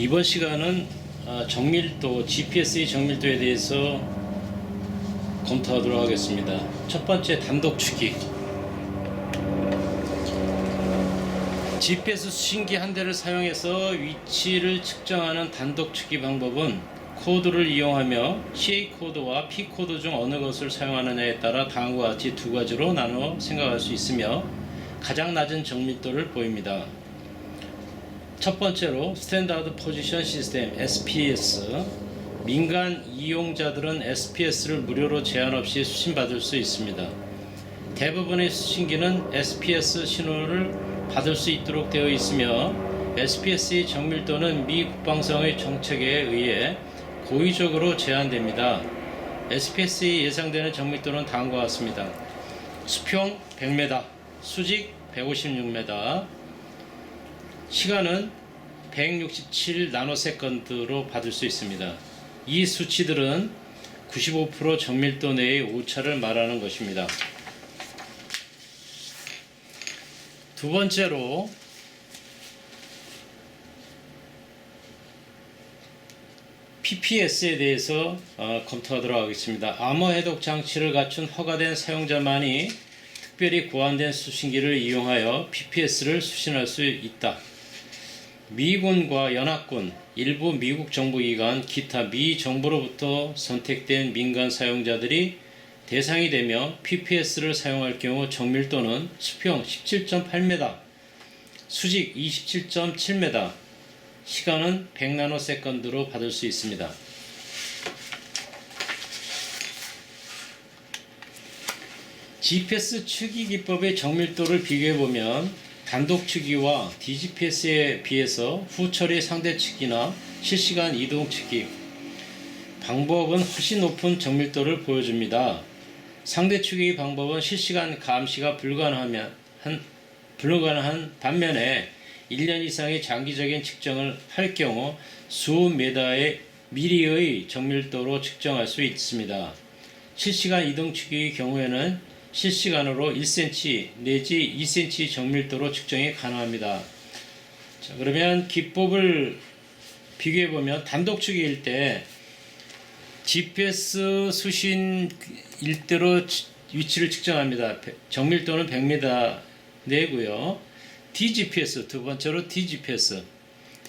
이번 시간은 아, 정밀도, GPS의 정밀도에 대해서 검토하도록 하겠습니다. 첫 번째 단독 추기. GPS 수신기 한 대를 사용해서 위치를 측정하는 단독 추기 방법은 코드를 이용하며 CA 코드와 P 코드 중 어느 것을 사용하느냐에 따라 다음과 같이 두 가지로 나누어 생각할 수 있으며 가장 낮은 정밀도를 보입니다. 첫 번째로 스탠다드 포지션 시스템 SPS 민간 이용자들은 SPS를 무료로 제한 없이 수신받을 수 있습니다. 대부분의 수신기는 SPS 신호를 받을 수 있도록 되어 있으며 SPS의 정밀도는 미 국방성의 정책에 의해 고의적으로 제한됩니다. SPS의 예상되는 정밀도는 다음과 같습니다. 수평 100m, 수직 156m, 시간은 167 나노세컨드로 받을 수 있습니다. 이 수치들은 95% 정밀도 내의 오차를 말하는 것입니다. 두 번째로 PPS에 대해서 어, 검토하도록 하겠습니다. 암호 해독 장치를 갖춘 허가된 사용자만이 특별히 고안된 수신기를 이용하여 PPS를 수신할 수 있다. 미군과 연합군, 일부 미국 정부기관, 기타 미 정부로부터 선택된 민간 사용자들이 대상이 되며 PPS를 사용할 경우 정밀도는 수평 17.8m, 수직 27.7m, 시간은 100나노세컨드로 받을 수 있습니다. GPS 추기 기법의 정밀도를 비교해 보면 단독 추기와 DGPS에 비해서 후처리 상대 추기나 실시간 이동 추기 방법은 훨씬 높은 정밀도를 보여줍니다. 상대 추기 방법은 실시간 감시가 불가능하면 한, 불가능한 반면에 1년 이상의 장기적인 측정을 할 경우 수 메다의 미리의 정밀도로 측정할 수 있습니다. 실시간 이동 추기의 경우에는 실시간으로 1cm 내지 2cm 정밀도로 측정이 가능합니다. 자, 그러면 기법을 비교해 보면 단독 추기일 때 GPS 수신 일대로 위치를 측정합니다. 정밀도는 100m 내고요. DGPS 두 번째로 DGPS.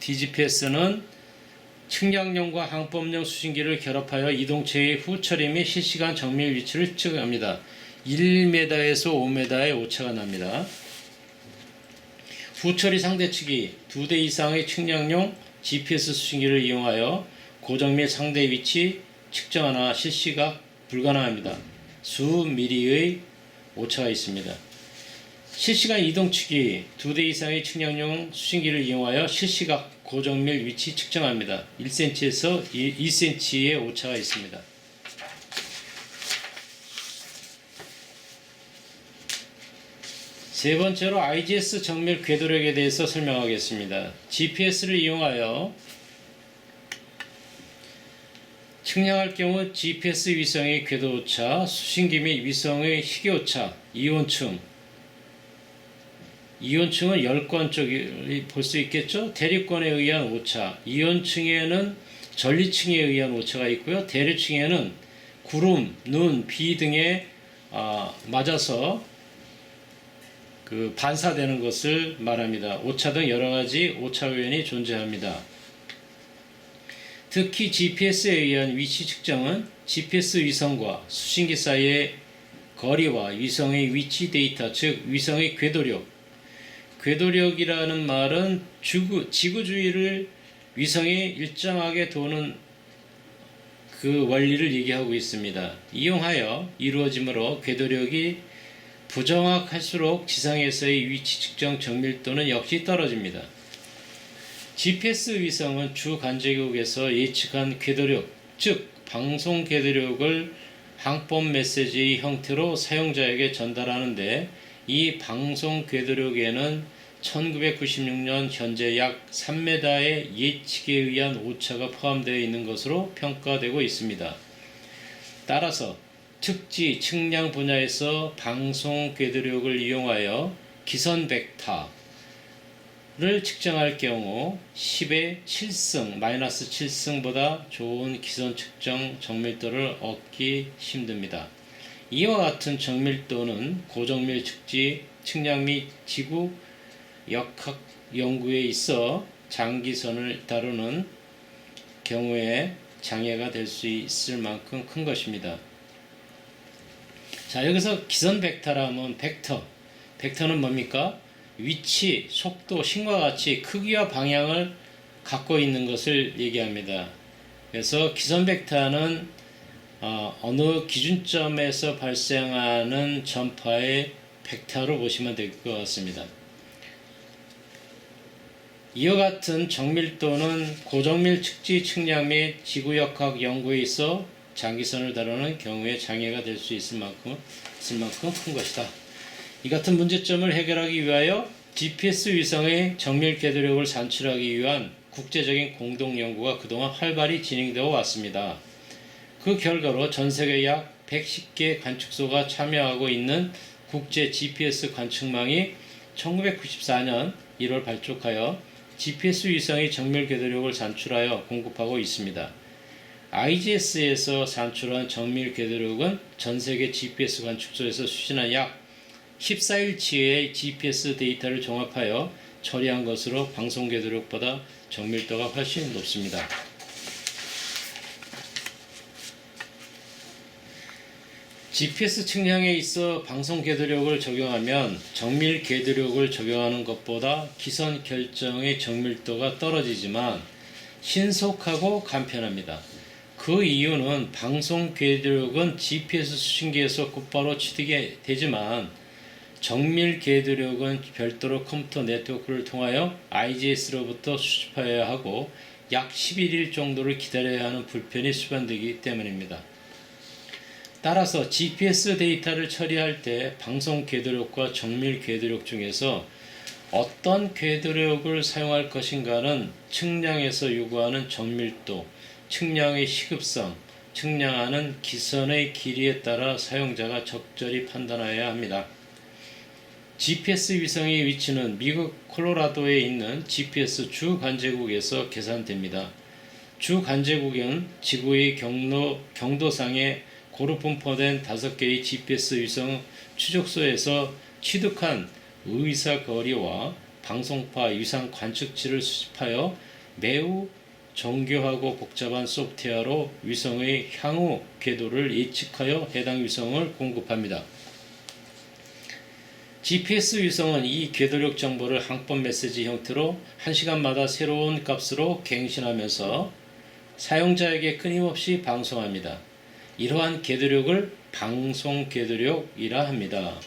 DGPS는 측량용과 항법용 수신기를 결합하여 이동체의 후처리 및 실시간 정밀 위치를 측정합니다. 1m에서 5m의 오차가 납니다. 후처리 상대 측이 두 대 이상의 측량용 GPS 수신기를 이용하여 고정 및 상대 위치 측정하나 실시각 불가능합니다. 수 미리의 오차가 있습니다. 실시간 이동치기 두대 이상의 측량용 수신기를 이용하여 실시각 고정밀 위치 측정합니다. 1cm에서 2cm의 오차가 있습니다. 세 번째로 IGS 정밀 궤도력에 대해서 설명하겠습니다. GPS를 이용하여 측량할 경우 GPS 위성의 궤도 오차, 수신기 및 위성의 희귀 오차, 이온층, 이온층은 열권 쪽이 볼 수 있겠죠. 대립권에 의한 오차. 이온층에는 전리층에 의한 오차가 있고요. 대류층에는 구름, 눈, 비 등에 아, 맞아서 그 반사되는 것을 말합니다. 오차 등 여러 가지 오차 요인이 존재합니다. 특히 GPS에 의한 위치 측정은 GPS 위성과 수신기 사이의 거리와 위성의 위치 데이터, 즉 위성의 궤도력, 궤도력이라는 말은 지구, 지구 주위를 위성이 일정하게 도는 그 원리를 얘기하고 있습니다. 이용하여 이루어지므로 궤도력이 부정확할수록 지상에서의 위치 측정 정밀도는 역시 떨어집니다. GPS 위성은 주 간접국에서 예측한 궤도력, 즉 방송 궤도력을 항법 메시지의 형태로 사용자에게 전달하는데 이 방송 궤도력에는 1996년 현재 약 3m의 예측에 의한 오차가 포함되어 있는 것으로 평가되고 있습니다. 따라서 특지 측량 분야에서 방송 궤도력을 이용하여 기선 벡터 를 측정할 경우 10의 7승, 마이너스 7승보다 좋은 기선 측정 정밀도를 얻기 힘듭니다. 이와 같은 정밀도는 고정밀 측지, 측량 및 지구 역학 연구에 있어 장기선을 다루는 경우에 장애가 될 수 있을 만큼 큰 것입니다. 자, 여기서 기선 벡터라면 벡터. 벡터는 뭡니까? 위치, 속도, 신과 같이 크기와 방향을 갖고 있는 것을 얘기합니다. 그래서 기선 벡터는 어, 어느 기준점에서 발생하는 전파의 벡터로 보시면 될 것 같습니다. 이와 같은 정밀도는 고정밀 측지 측량 및 지구역학 연구에 있어 장기선을 다루는 경우에 장애가 될 수 있을 만큼, 있을 만큼 큰 것이다. 이 같은 문제점을 해결하기 위하여 GPS 위성의 정밀 궤도력을 산출하기 위한 국제적인 공동 연구가 그동안 활발히 진행되어 왔습니다. 그 결과로 전 세계 약 110개 관측소가 참여하고 있는 국제 GPS 관측망이 1994년 1월 발족하여 GPS 위성의 정밀 궤도력을 산출하여 공급하고 있습니다. IGS에서 산출한 정밀 궤도력은 전 세계 GPS 관측소에서 수신한 약 14일치의 GPS 데이터를 종합하여 처리한 것으로 방송 궤도력보다 정밀도가 훨씬 높습니다. GPS 측량에 있어 방송 궤도력을 적용하면 정밀 궤도력을 적용하는 것보다 기선 결정의 정밀도가 떨어지지만 신속하고 간편합니다. 그 이유는 방송 궤도력은 GPS 수신기에서 곧바로 취득이 되지만 정밀 궤도력은 별도로 컴퓨터 네트워크를 통하여 IGS로부터 수집하여야 하고 약 11일 정도를 기다려야 하는 불편이 수반되기 때문입니다. 따라서 GPS 데이터를 처리할 때 방송 궤도력과 정밀 궤도력 중에서 어떤 궤도력을 사용할 것인가는 측량에서 요구하는 정밀도, 측량의 시급성, 측량하는 기선의 길이에 따라 사용자가 적절히 판단하여야 합니다. GPS 위성의 위치는 미국 콜로라도에 있는 GPS 주 관제국에서 계산됩니다. 주 관제국은 지구의 경로, 경도상에 고루 분포된 다섯 개의 GPS 위성 추적소에서 취득한 의사 거리와 방송파 위상 관측치를 수집하여 매우 정교하고 복잡한 소프트웨어로 위성의 향후 궤도를 예측하여 해당 위성을 공급합니다. GPS 위성은 이 궤도력 정보를 항법 메시지 형태로 1시간마다 새로운 값으로 갱신하면서 사용자에게 끊임없이 방송합니다. 이러한 궤도력을 방송 궤도력이라 합니다.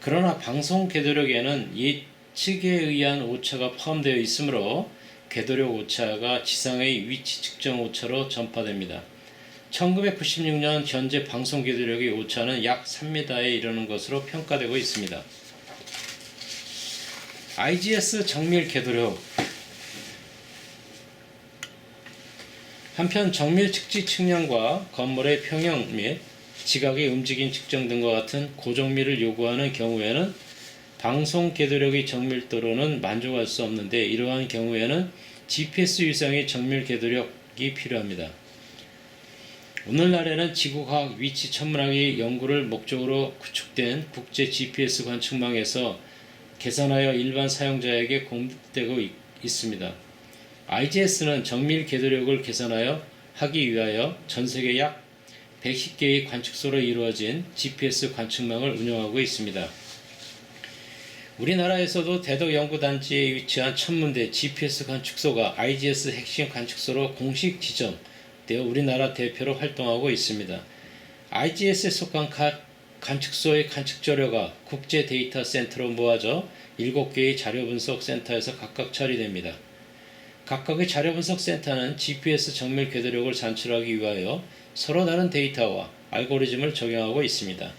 그러나 방송 궤도력에는 예측에 의한 오차가 포함되어 있으므로 궤도력 오차가 지상의 위치 측정 오차로 전파됩니다. 1996년 현재 방송 궤도력의 오차는 약 3m에 이르는 것으로 평가되고 있습니다. IGS 정밀 궤도력 한편 정밀 측지 측량과 건물의 평형 및 지각의 움직임 측정 등과 같은 고정밀을 요구하는 경우에는 방송 궤도력의 정밀도로는 만족할 수 없는데 이러한 경우에는 GPS 위성의 정밀 궤도력이 필요합니다. 오늘날에는 지구과학 위치 천문학의 연구를 목적으로 구축된 국제 GPS 관측망에서 계산하여 일반 사용자에게 공급되고 있, 있습니다. IGS는 정밀 궤도력을 계산하여 하기 위하여 전 세계 약 110개의 관측소로 이루어진 GPS 관측망을 운영하고 있습니다. 우리나라에서도 대덕 연구단지에 위치한 천문대 GPS 관측소가 IGS 핵심 관측소로 공식 지정되어 우리나라 대표로 활동하고 있습니다. IGS에 속한 각 관측소의 관측 자료가 국제 데이터 센터로 모아져 7개의 자료 분석 센터에서 각각 처리됩니다. 각각의 자료 분석 센터는 GPS 정밀 궤도력을 산출하기 위하여 서로 다른 데이터와 알고리즘을 적용하고 있습니다.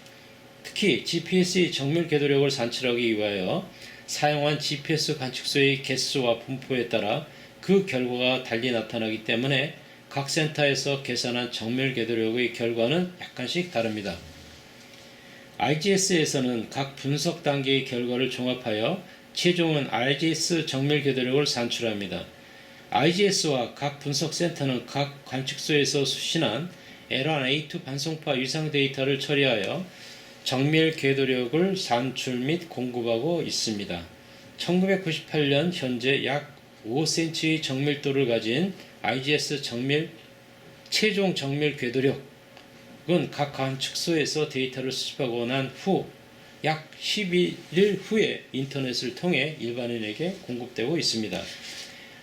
특히 GPS의 정밀 궤도력을 산출하기 위하여 사용한 GPS 관측소의 개수와 분포에 따라 그 결과가 달리 나타나기 때문에 각 센터에서 계산한 정밀 궤도력의 결과는 약간씩 다릅니다. IGS에서는 각 분석 단계의 결과를 종합하여 최종은 IGS 정밀 궤도력을 산출합니다. IGS와 각 분석 센터는 각 관측소에서 수신한 L1, A2 반송파 위상 데이터를 처리하여 정밀 궤도력을 산출 및 공급하고 있습니다. 1998년 현재 약 5cm의 정밀도를 가진 IGS 정밀 최종 정밀 궤도력은 각 관측소에서 데이터를 수집하고 난 후 약 11일 후에 인터넷을 통해 일반인에게 공급되고 있습니다.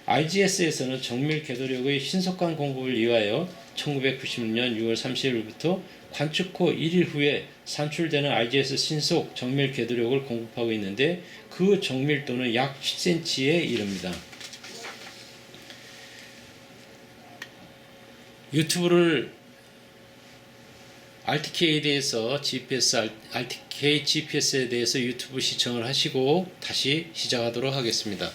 IGS에서는 정밀 궤도력의 신속한 공급을 위하여 1996년 6월 30일부터 관측 후 1일 후에 산출되는 IGS 신속 정밀 궤도력을 공급하고 있는데 그 정밀도는 약 10cm에 이릅니다. 유튜브를 RTK에 대해서 GPS, RTK GPS에 대해서 유튜브 시청을 하시고 다시 시작하도록 하겠습니다.